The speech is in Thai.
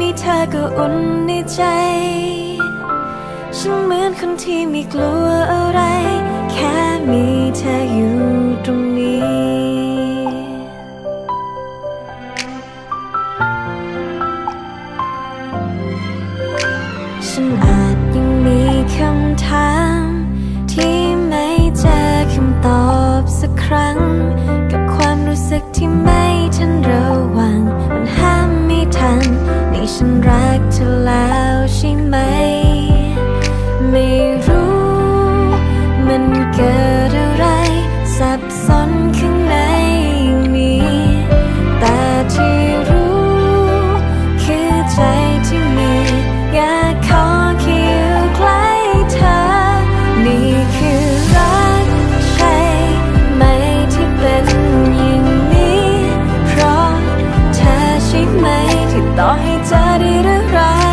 มีเธอก็อุ่นในใจ ฉันเหมือนคนที่ไม่กลัวอะไร แค่มีเธออยู่ตรงนี้ฉันอาจยังมีคำถาม ที่ไม่เจอคำตอบสักครั้ง กับความรู้สึกที่ไม่ทันระวังมันห้า ฉันรักเธอแล้วใช่ไหม ต่อให้เจอดีหรือร้าย